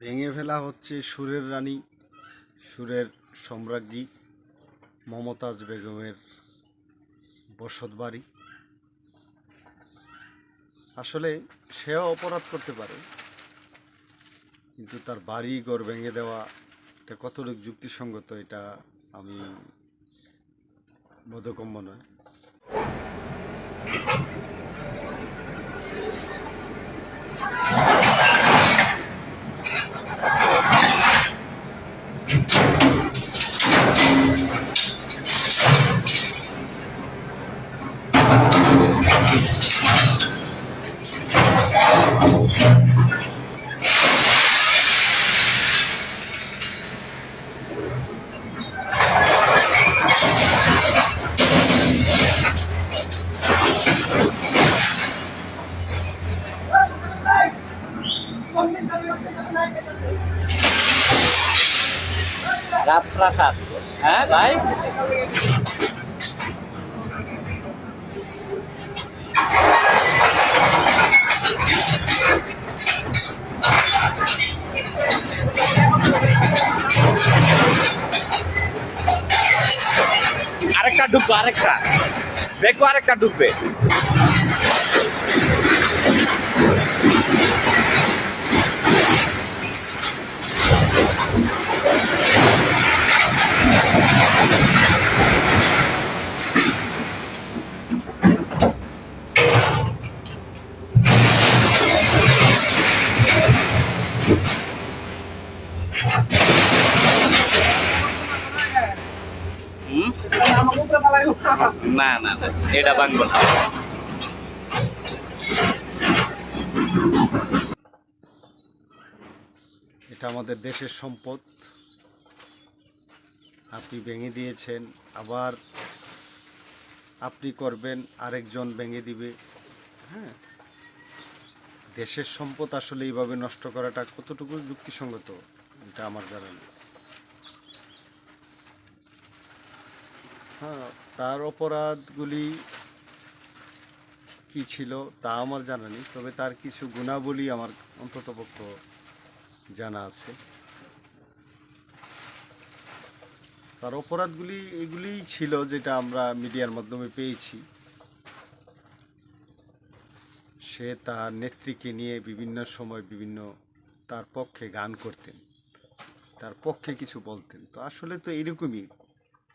ভেঙে ফেলা হচ্ছে সুরের রানী, সুরের সম্রাজ্ঞী মমতাজ বেগমের বসত বাড়ি। আসলে সেও অপরাধ করতে পারে, কিন্তু তার বাড়ি ঘর ভেঙে দেওয়া এটা কতটুকু যুক্তিসঙ্গত এটা আমি বোধগম্য নয়। রাজপ্রাসাদ হ্যাঁ ভাই? আরেকটা ডুববে আরেকটা। দেখো আরেকটা ডুববে। না না না, এটা ভাঙবো না। এটা আমাদের দেশের সম্পদ। আপনি ভেঙে দিয়েছেন, আবার আপনি করবেন, আরেকজন ভেঙে দিবে। হ্যাঁ? দেশের সম্পদ আসলে এইভাবে নষ্ট করাটা কতটুকু যুক্তিসঙ্গত, এটা আমার জানা নেই। হ্যাঁ তার অপরাধগুলি কি ছিল তা আমার জানা নেই, তবে তার কিছু গুণাবলী আমার অন্ততপক্ষ জানা আছে। তার অপরাধগুলি এগুলিই ছিল যেটা আমরা মিডিয়ার মাধ্যমে পেয়েছি। সে তার নেত্রীকে নিয়ে বিভিন্ন সময় বিভিন্ন তার পক্ষে গান করতেন, তার পক্ষে কিছু বলতেন। তো আসলে তো এরকমই।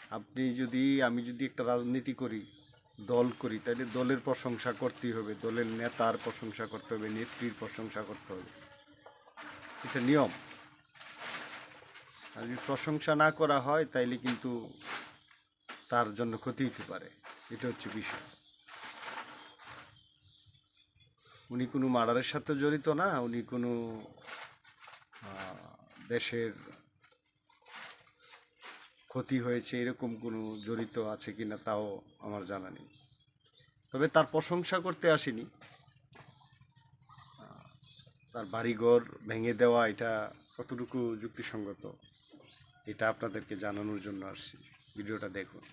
আপনি যদি, আমি যদি একটা রাজনীতি করি, দল করি তাহলে দলের প্রশংসা করতেই হবে, দলের নেতার প্রশংসা করতে হবে, নেত্রীর প্রশংসা করতে হবে। এটা নিয়ম। আর যদি প্রশংসা না করা হয়, তাইলে কিন্তু তার জন্য ক্ষতি হতে পারে। এটা হচ্ছে বিষয়। উনি কোনো মার্ডারের সাথে জড়িত না, উনি কোনো দেশের ক্ষতি হয়েছে, এরকম কোনো জড়িত আছে কি না তাও আমার জানা নেই। তবে তার প্রশংসা করতে আসিনি। তার বাড়িঘর ভেঙে দেওয়া, এটা কতটুকু যুক্তিসঙ্গত, এটা আপনাদেরকে জানানোর জন্য আসছি। ভিডিওটা দেখুন।